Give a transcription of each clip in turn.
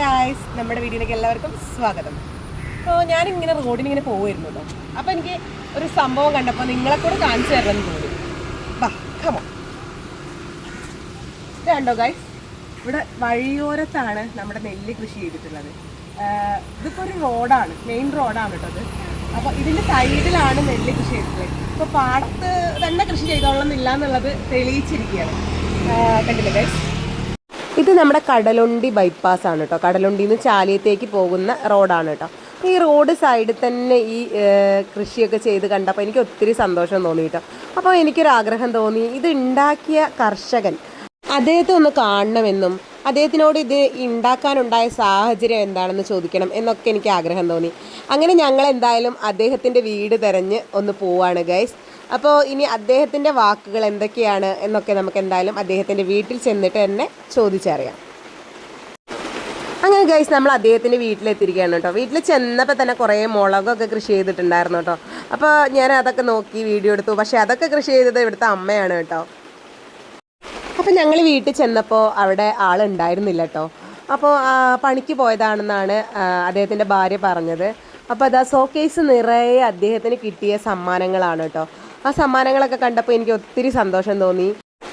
Guys നമ്മുടെ വീഡിയോയിലേക്ക് എല്ലാവർക്കും സ്വാഗതം. അപ്പോൾ ഞാനിങ്ങനെ റോഡിനിങ്ങനെ പോകുമായിരുന്നല്ലോ അപ്പോൾ എനിക്ക് ഒരു സംഭവം കണ്ടപ്പോൾ നിങ്ങളെ കൂടെ കാണിച്ചു തരണം തോന്നി. വാ കമോ ഇത് കണ്ടോ ഗായ്സ് ഇവിടെ വഴിയോരത്താണ് നമ്മുടെ നെല്ല് കൃഷി ചെയ്തിട്ടുള്ളത്. ഇതിപ്പോൾ ഒരു റോഡാണ് മെയിൻ റോഡാണ് കേട്ടോ അത് അപ്പോൾ ഇതിന്റെ സൈഡിലാണ് നെല്ല് കൃഷി ചെയ്തിട്ടുള്ളത്. ഇപ്പോൾ പാടത്ത് തന്നെ കൃഷി ചെയ്തോളണമെന്നില്ല എന്നുള്ളത് തെളിയിച്ചിരിക്കുകയാണ്. കണ്ടില്ല ഗൈസ് ഇത് നമ്മുടെ കടലുണ്ടി ബൈപ്പാസ് ആണ് കേട്ടോ കടലുണ്ടിയിൽ നിന്ന് ചാലിയത്തേക്ക് പോകുന്ന റോഡാണ് കേട്ടോ ഈ റോഡ് സൈഡിൽ തന്നെ ഈ കൃഷിയൊക്കെ ചെയ്ത് കണ്ടപ്പോൾ എനിക്ക് ഒത്തിരി സന്തോഷം തോന്നി കേട്ടോ അപ്പോൾ എനിക്കൊരാഗ്രഹം തോന്നി ഇത് ഉണ്ടാക്കിയ കർഷകൻ അദ്ദേഹത്തെ ഒന്ന് കാണണമെന്നും അദ്ദേഹത്തിനോട് ഇത് ഉണ്ടാക്കാനുണ്ടായ സാഹചര്യം എന്താണെന്ന് ചോദിക്കണം എന്നൊക്കെ എനിക്ക് ആഗ്രഹം തോന്നി. അങ്ങനെ ഞങ്ങൾ എന്തായാലും അദ്ദേഹത്തിന്റെ വീട് തിരഞ്ഞ് ഒന്ന് പോവാണ് ഗൈസ് അപ്പോൾ ഇനി അദ്ദേഹത്തിന്റെ വാക്കുകൾ എന്തൊക്കെയാണ് എന്നൊക്കെ നമുക്ക് എന്തായാലും അദ്ദേഹത്തിന്റെ വീട്ടിൽ ചെന്നിട്ട് തന്നെ ചോദിച്ചറിയാം. അങ്ങനെ ഗൈസ് നമ്മൾ അദ്ദേഹത്തിന്റെ വീട്ടിലെത്തിയിരിക്കുകയാണ് കേട്ടോ. വീട്ടിൽ ചെന്നപ്പോൾ തന്നെ കുറേ മുളകൊക്കെ കൃഷി ചെയ്തിട്ടുണ്ടായിരുന്നു കേട്ടോ. അപ്പോൾ ഞാൻ അതൊക്കെ നോക്കി വീഡിയോ എടുത്തു. പക്ഷേ അതൊക്കെ കൃഷി ചെയ്തത് ഇവിടുത്തെ അമ്മയാണ് കേട്ടോ. അപ്പോൾ ഞങ്ങൾ വീട്ടിൽ ചെന്നപ്പോൾ അവിടെ ആളുണ്ടായിരുന്നില്ല കേട്ടോ. അപ്പോൾ പണിക്ക് പോയതാണെന്നാണ് അദ്ദേഹത്തിന്റെ ഭാര്യ പറഞ്ഞത്. അപ്പോൾ അതാ സോക്കേസ് നിറയെ അദ്ദേഹത്തിന് കിട്ടിയ സമ്മാനങ്ങളാണ് കേട്ടോ. ആ സമ്മാനങ്ങളൊക്കെ കണ്ടപ്പോൾ എനിക്ക് ഒത്തിരി സന്തോഷം തോന്നി.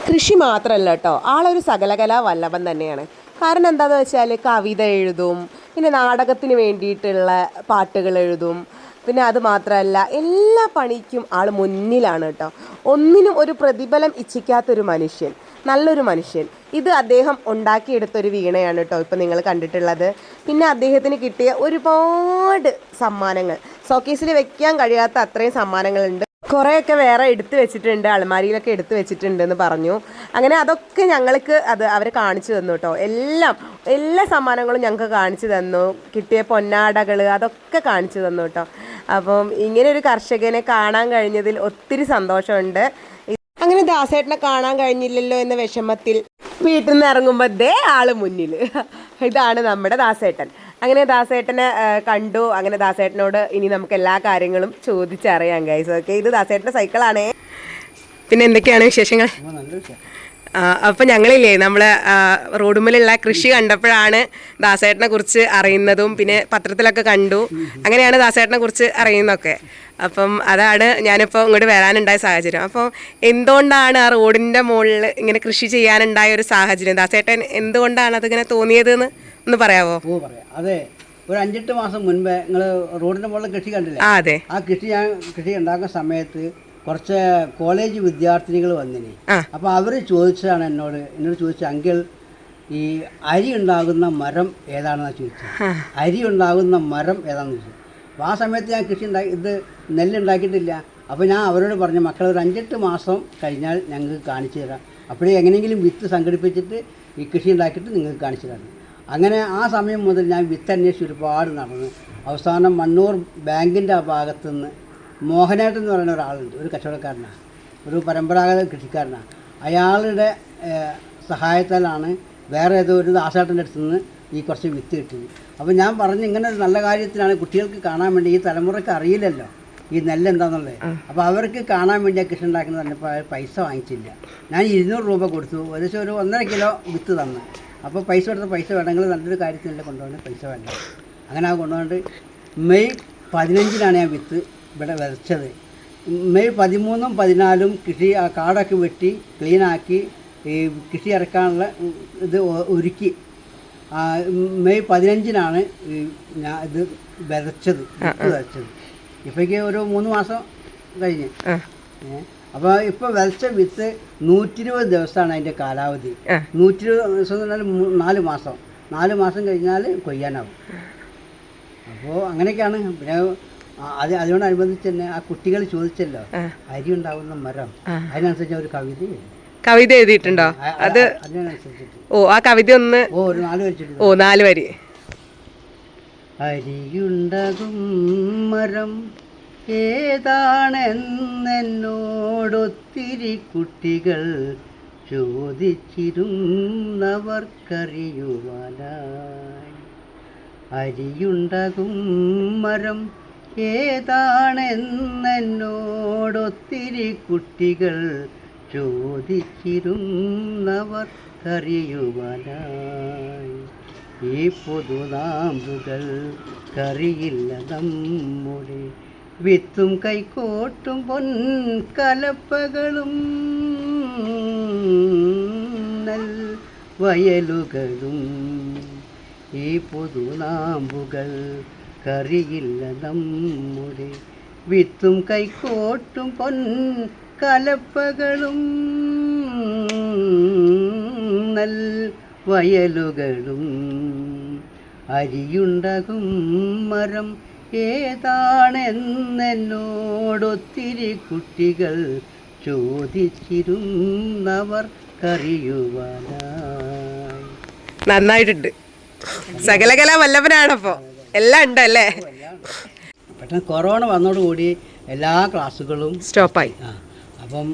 കൃഷി മാത്രമല്ല കേട്ടോ ആളൊരു സകലകലാ വല്ലഭൻ തന്നെയാണ്. കാരണം എന്താണെന്ന് വെച്ചാൽ കവിത എഴുതും പിന്നെ നാടകത്തിന് വേണ്ടിയിട്ടുള്ള പാട്ടുകൾ എഴുതും പിന്നെ അത് മാത്രമല്ല എല്ലാ പണിക്കും ആൾ മുന്നിലാണ് കേട്ടോ ഒന്നിനും ഒരു പ്രതിഫലം ഇച്ഛിക്കാത്തൊരു മനുഷ്യൻ നല്ലൊരു മനുഷ്യൻ. ഇത് അദ്ദേഹം ഉണ്ടാക്കിയെടുത്തൊരു വീണയാണ് കേട്ടോ ഇപ്പം നിങ്ങൾ കണ്ടിട്ടുള്ളത്. പിന്നെ അദ്ദേഹത്തിന് കിട്ടിയ ഒരുപാട് സമ്മാനങ്ങൾ. സോക്കേസിൽ വെക്കാൻ കഴിയാത്ത അത്രയും സമ്മാനങ്ങളുണ്ട്. കുറേയൊക്കെ വേറെ എടുത്തു വെച്ചിട്ടുണ്ട് അലമാരിയിലൊക്കെ എടുത്തു വെച്ചിട്ടുണ്ട് എന്ന് പറഞ്ഞു. അങ്ങനെ അതൊക്കെ ഞങ്ങൾക്ക് അത് അവർ കാണിച്ചു തന്നു കേട്ടോ എല്ലാം എല്ലാ സമ്മാനങ്ങളും ഞങ്ങൾക്ക് കാണിച്ചു തന്നു. കിട്ടിയ പൊന്നാടകൾ അതൊക്കെ കാണിച്ചു തന്നു കേട്ടോ അപ്പം ഇങ്ങനെ ഒരു കർഷകനെ കാണാൻ കഴിഞ്ഞതിൽ ഒത്തിരി സന്തോഷമുണ്ട്. അങ്ങനെ ദാസേട്ടനെ കാണാൻ കഴിഞ്ഞില്ലല്ലോ എന്ന വിഷമത്തിൽ വീട്ടിൽ നിന്ന് ഇറങ്ങുമ്പോൾ ദേ ആൾ മുന്നിൽ ഇതാണ് നമ്മുടെ ദാസേട്ടൻ. അങ്ങനെ ദാസേട്ടനെ കണ്ടു. അങ്ങനെ ദാസേട്ടനോട് ഇനി നമുക്ക് എല്ലാ കാര്യങ്ങളും ചോദിച്ചറിയാം ഗൈസ് ഓക്കെ ഇത് ദാസേട്ടന്റെ സൈക്കിളാണേ പിന്നെ എന്തൊക്കെയാണ് വിശേഷങ്ങൾ? അപ്പം ഞങ്ങളില്ലേ നമ്മളെ റോഡുമ്മിലുള്ള കൃഷി കണ്ടപ്പോഴാണ് ദാസേട്ടനെ കുറിച്ച് അറിയുന്നതും പിന്നെ പത്രത്തിലൊക്കെ കണ്ടു. അങ്ങനെയാണ് ദാസേട്ടനെ കുറിച്ച് അറിയുന്നതൊക്കെ. അപ്പം അതാണ് ഞാനിപ്പോൾ ഇങ്ങോട്ട് വരാനുണ്ടായ സാഹചര്യം. അപ്പോൾ എന്തുകൊണ്ടാണ് ആ റോഡിന്റെ മുകളിൽ ഇങ്ങനെ കൃഷി ചെയ്യാനുണ്ടായ ഒരു സാഹചര്യം? ദാസേട്ടൻ എന്തുകൊണ്ടാണ് അതിങ്ങനെ തോന്നിയതെന്ന്? ഒന്ന് പറയാവോ? ഓ പറയാം. അതെ ഒരു അഞ്ചെട്ട് മാസം മുൻപേ നിങ്ങൾ റോഡിന്റെ മുകളിൽ കൃഷി കണ്ടില്ലേ? ആ അതെ. ആ കൃഷി ഞാൻ കൃഷി ഉണ്ടാക്കുന്ന സമയത്ത് കുറച്ച് കോളേജ് വിദ്യാർത്ഥിനികൾ വന്നിനി. ആ. അപ്പോൾ അവർ ചോദിച്ചതാണ് എന്നോട്. എന്നോട് ചോദിച്ച അങ്കിൾ ഈ അരി ഉണ്ടാകുന്ന മരം ഏതാണെന്ന് ചോദിച്ചത്? അരി ഉണ്ടാകുന്ന മരം ഏതാണെന്ന് ചോദിച്ചു. അപ്പോൾ ആ സമയത്ത് ഞാൻ കൃഷി ഉണ്ടാക്കി ഇത് നെല്ലുണ്ടാക്കിയിട്ടില്ല അപ്പോൾ ഞാൻ അവരോട് പറഞ്ഞു മക്കൾ ഒരു അഞ്ചെട്ട് മാസം കഴിഞ്ഞാൽ ഞങ്ങൾക്ക് കാണിച്ചു തരാം. അപ്പോഴേ എങ്ങനെയെങ്കിലും വിത്ത് സംഘടിപ്പിച്ചിട്ട് ഈ കൃഷി ഉണ്ടാക്കിയിട്ട് നിങ്ങൾക്ക് കാണിച്ചു തരാം. അങ്ങനെ ആ സമയം മുതൽ ഞാൻ വിത്ത് അന്വേഷിച്ച് ഒരുപാട് നടന്നു. അവസാനം മണ്ണൂർ ബാങ്കിന്റെ ആ ഭാഗത്തുനിന്ന് മോഹനേട്ടൻ എന്ന് പറയുന്ന ഒരാളുണ്ട്. ഒരു കച്ചവടക്കാരനാണ് ഒരു പരമ്പരാഗത കൃഷിക്കാരനാണ് അയാളുടെ സഹായത്താലാണ് വേറെ ഏതോ ഒരു ദാസേട്ടന്റെ അടുത്ത് നിന്ന് ഈ കുറച്ച് വിത്ത് കിട്ടിയത്. അപ്പോൾ ഞാൻ പറഞ്ഞു ഇങ്ങനെ ഒരു നല്ല കാര്യത്തിനാണ് കുട്ടികൾക്ക് കാണാൻ വേണ്ടി ഈ തലമുറയ്ക്ക് അറിയില്ലല്ലോ. ഈ നെല്ല് എന്താണെന്നുള്ളത് അപ്പോൾ അവർക്ക് കാണാൻ വേണ്ടി ആ കൃഷി ഉണ്ടാക്കുന്നത് പറഞ്ഞപ്പോൾ പൈസ വാങ്ങിച്ചില്ല. ഞാൻ ഇരുന്നൂറ് രൂപ കൊടുത്തു. ഏകദേശം ഒരു ഒന്നര കിലോ വിത്ത് തന്നു. അപ്പോൾ പൈസ കൊടുത്ത പൈസ വേണമെങ്കിൽ നല്ലൊരു കാര്യത്തിനല്ലേ കൊണ്ടുപോകണം പൈസ വേണ്ട. അങ്ങനെ ആ കൊണ്ടുപോയിട്ട് മെയ് പതിനഞ്ചിനാണ് ഞാൻ വിത്ത് ഇവിടെ വിതച്ചത്. മെയ് പതിമൂന്നും പതിനാലും കൃഷി ആ കാടൊക്കെ വെട്ടി ക്ലീനാക്കി ഈ കൃഷി ഇറക്കാനുള്ള ഇത് ഒരുക്കി. മെയ് പതിനഞ്ചിനാണ് ഞാൻ ഇത് വിതച്ചത് വിത്ത് വിതച്ചത്. ഇപ്പോഴേക്ക് ഒരു മൂന്ന് മാസം കഴിഞ്ഞ്. ആ. അപ്പോൾ ഇപ്പോൾ വിതച്ച വിത്ത് നൂറ്റി ഇരുപത് ദിവസമാണ് അതിന്റെ കാലാവധി. നൂറ്റി ഇരുപത് ദിവസം എന്ന് പറഞ്ഞാൽ നാല് മാസം. നാല് മാസം കഴിഞ്ഞാൽ കൊയ്യാനാവും. അപ്പോൾ അങ്ങനെയൊക്കെയാണ്. പിന്നെ അത് അതിനോടനുബന്ധിച്ച് തന്നെ ആ കുട്ടികൾ ചോദിച്ചല്ലോ. അരി ഉണ്ടാവുന്ന മരം. അതിനനുസരിച്ച് ഒരു കവിത കവിത എഴുതിയിട്ടുണ്ടോ? അത് ഓ ആ കവിത ഒന്ന് ഓ ഒരു നാല് വരി ഓ നാല് വരി. അരിയുണ്ടാകും മരം ഏതാണെന്നോടൊത്തിരി കുട്ടികൾ ചോദിച്ചിരുന്നവർക്കറിയുവാനായി. അരിയുണ്ടകും മരം ഏതാണെന്നോടൊത്തിരി കുട്ടികൾ ചോദിച്ചിരുന്നവർക്കറിയുവാനായി. ഈ പൊതുനാമ്പുകൾ കറിയില്ല നമ്മുടെ വിത്തും കൈക്കോട്ടും പൊൻകലപ്പകളും നൽ വയലുകളും. ഈ പുതുനാമ്പുകൾ കറിയില്ല നമ്മുടെ വിത്തും കൈക്കോട്ടും പൊൻ കലപ്പകളും നൽ വയലുകളും. അരിയുണ്ടകും മരം ഏതാണെന്നെന്നോടൊത്തിരി കുട്ടികൾ ചോദിച്ചിരുന്നവർ നന്നായിട്ടുണ്ട്. സകലകല വല്ലവനാണപ്പോ എല്ലാം ഉണ്ട് അല്ലേ പെട്ടെന്ന് കൊറോണ വന്നതോടുകൂടി എല്ലാ ക്ലാസ്സുകളും സ്റ്റോപ്പായി. ആ അപ്പം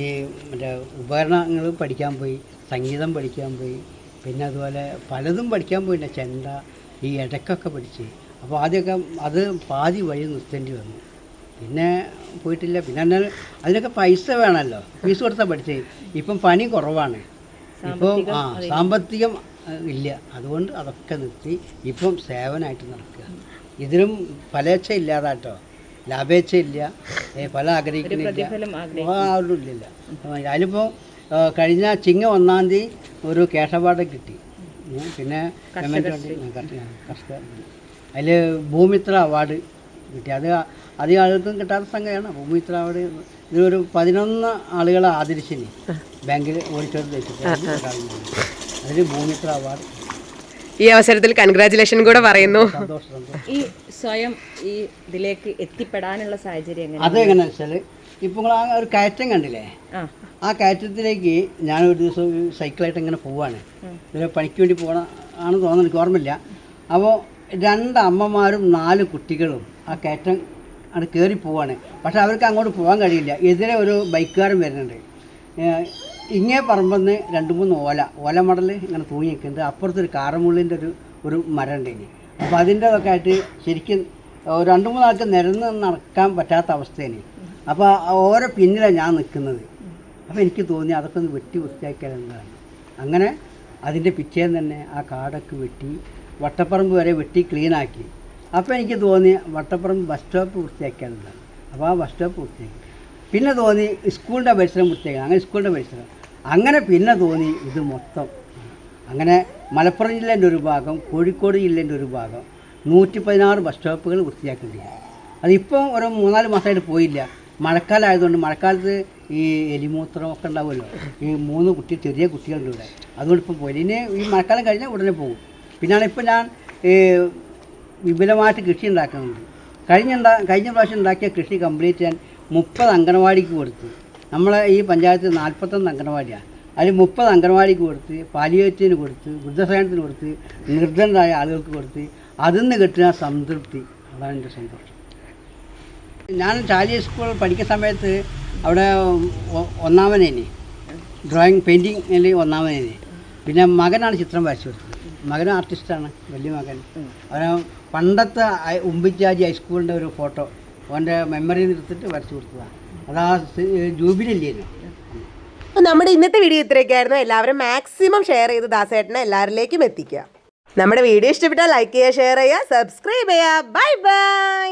ഈ മറ്റേ ഉപകരണങ്ങൾ പഠിക്കാൻ പോയി സംഗീതം പഠിക്കാൻ പോയി പിന്നെ അതുപോലെ പലതും പഠിക്കാൻ പോയിട്ടുണ്ട് ചെണ്ട ഈ ഇടയ്ക്കൊക്കെ പഠിച്ച് അപ്പോൾ ആദ്യമൊക്കെ അത് പാതി വഴി നിർത്തേണ്ടി വന്നു. പിന്നെ പോയിട്ടില്ല. പിന്നെ എന്നാൽ അതിനൊക്കെ പൈസ വേണമല്ലോ. ഫീസ് കൊടുത്താൽ പഠിച്ചേ. ഇപ്പം പണി കുറവാണ്. ഇപ്പം ആ സാമ്പത്തികം ഇല്ല. അതുകൊണ്ട് അതൊക്കെ നിർത്തി ഇപ്പം സേവനമായിട്ട് നടക്കുക. ഇതിലും ഫലേച്ഛ ഇല്ലാതാട്ടോ. ലാഭേച്ഛ ഇല്ല. പല ആഗ്രഹിക്കുന്നില്ല. ആരും ഇല്ലില്ല. അതിലിപ്പോൾ കഴിഞ്ഞ ചിങ്ങ ഒന്നാം തീയതി ഒരു കേശ കിട്ടി. പിന്നെ കർഷക അതിൽ ഭൂമിത്ര അവാർഡ് കിട്ടി. അത് അധികം ആളുകൾക്കും കിട്ടാത്ത സംഗതിയാണ് ഭൂമിത്ര അവാർഡ് ഇതൊരു പതിനൊന്ന് ആളുകളെ ആദരിച്ചിന്. ബാങ്കിൽ ഓഡിറ്റോറിയം വെച്ചിട്ട് അതിൽ ഭൂമിത്ര അവാർഡ്. ഈ അവസരത്തിൽ കൺഗ്രാചുലേഷൻ കൂടെ പറയുന്നു. ഈ സ്വയം ഈ ഇതിലേക്ക് എത്തിപ്പെടാനുള്ള സാഹചര്യം അതെങ്ങനെ വെച്ചാൽ ഇപ്പം നിങ്ങൾ ആ ഒരു കയറ്റം കണ്ടില്ലേ? ആ. കയറ്റത്തിലേക്ക് ഞാൻ ഒരു ദിവസം സൈക്കിളായിട്ട് ഇങ്ങനെ പോവാണ്. ഇതിൽ പണിക്ക് വേണ്ടി പോകണം ആണെന്ന് തോന്നുന്നു എനിക്ക് ഓർമ്മയില്ല. അപ്പോൾ രണ്ട് അമ്മമാരും നാല് കുട്ടികളും ആ കയറ്റം ആണ് കയറി പോവാണ്. പക്ഷെ അവർക്ക് അങ്ങോട്ട് പോകാൻ കഴിയില്ല. എതിരെ ഒരു ബൈക്കുകാരൻ വരുന്നുണ്ട്. ഇങ്ങേ പറമ്പെന്ന് രണ്ട് മൂന്ന് ഓല ഓല മടൽ ഇങ്ങനെ തൂങ്ങി നിൽക്കുന്നുണ്ട് അപ്പുറത്തൊരു കാറമുള്ളിന്റെ ഒരു ഒരു മരം ഉണ്ട് ഇനി. അപ്പോൾ അതിന്റെതൊക്കെ ആയിട്ട് ശരിക്കും രണ്ട് മൂന്നാൾക്ക് നിരന്ന് നടക്കാൻ പറ്റാത്ത അവസ്ഥയാണ്. അപ്പോൾ ഓരോ പിന്നിലാണ് ഞാൻ നിൽക്കുന്നത്. അപ്പോൾ എനിക്ക് തോന്നി അതൊക്കെ ഒന്ന് വെട്ടി വൃത്തിയാക്കിയാൽ എന്താണ്? അങ്ങനെ അതിന്റെ പിറ്റേന്ന് തന്നെ ആ കാടൊക്കെ വെട്ടി വട്ടപ്പറമ്പ് വരെ വെട്ടി ക്ലീനാക്കി അപ്പോൾ എനിക്ക് തോന്നി വട്ടപ്പറമ്പ് ബസ് സ്റ്റോപ്പ് വൃത്തിയാക്കേണ്ടതാണ് അപ്പോൾ ആ ബസ് സ്റ്റോപ്പ് വൃത്തിയാക്കി പിന്നെ തോന്നി സ്കൂളിന്റെ പരിസരം വൃത്തിയാക്കണം അങ്ങനെ സ്കൂളിന്റെ പരിസരം. അങ്ങനെ പിന്നെ തോന്നി ഇത് മൊത്തം. അങ്ങനെ മലപ്പുറം ജില്ലേന്റെ ഒരു ഭാഗം കോഴിക്കോട് ജില്ലേന്റെ ഒരു ഭാഗം നൂറ്റി പതിനാറ് ബസ് സ്റ്റോപ്പുകൾ വൃത്തിയാക്കേണ്ടിയാണ് അതിപ്പോൾ ഒരു മൂന്നാൽ മാസമായിട്ട് പോയില്ല. മഴക്കാലമായതുകൊണ്ട് മഴക്കാലത്ത് ഈ എലിമൂത്രം ഒക്കെ ഉണ്ടാവുമല്ലോ. ഈ മൂന്ന് കുട്ടി ചെറിയ കുട്ടികളുണ്ട് ഇവിടെ. അതുകൊണ്ട് ഇപ്പം പോയില്ല. ഇനി ഈ മഴക്കാലം കഴിഞ്ഞാൽ ഉടനെ പോകും. പിന്നാണ് ഇപ്പോൾ ഞാൻ ഈ വിപുലമായിട്ട് കൃഷി ഉണ്ടാക്കുന്നത്. കഴിഞ്ഞ കഴിഞ്ഞ പ്രാവശ്യം ഉണ്ടാക്കിയ കൃഷി കംപ്ലീറ്റ് ഞാൻ മുപ്പത് അംഗനവാടിക്ക് കൊടുത്തു. നമ്മളെ ഈ പഞ്ചായത്ത് നാൽപ്പത്തൊന്ന് അംഗനവാടിയാണ് അതിൽ മുപ്പത് അംഗനവാടിക്ക് കൊടുത്ത് പാലിയേറ്റിന് കൊടുത്ത് വൃദ്ധസേനത്തിന് കൊടുത്ത് നിർദ്ധനരായ ആളുകൾക്ക് കൊടുത്ത് അതിൽ നിന്ന് കിട്ടുന്ന സംതൃപ്തി. അതാണ് എന്റെ സന്തോഷം. ഞാൻ ചാലിയ സ്കൂൾ പഠിക്കുന്ന സമയത്ത് അവിടെ ഒന്നാമനേനി. ഡ്രോയിങ് പെയിന്റിങ്ങിൽ ഒന്നാമനേനി. പിന്നെ മകനാണ് ചിത്രം വരച്ചു കൊടുത്തത് മകൻ ആർട്ടിസ്റ്റാണ് വലിയ മകൻ. അവന് പണ്ടത്തെ ഉമ്പിച്ചാജി ഹൈസ്കൂളിന്റെ ഒരു ഫോട്ടോ അവന്റെ മെമ്മറി നിർത്തിട്ട് വരച്ചു കൊടുത്തതാണ്. അതാ ജൂബിലി ഇല്ലേനു അപ്പോൾ നമ്മുടെ ഇന്നത്തെ വീഡിയോ ഇത്രയൊക്കെയായിരുന്നു. എല്ലാവരും മാക്സിമം ഷെയർ ചെയ്ത് ദാസേട്ടനെ എല്ലാവരിലേക്കും എത്തിക്കുക. നമ്മുടെ വീഡിയോ ഇഷ്ടപ്പെട്ടാൽ ലൈക്ക് ചെയ്യുക ഷെയർ ചെയ്യുക സബ്സ്ക്രൈബ് ചെയ്യുക. Bye bye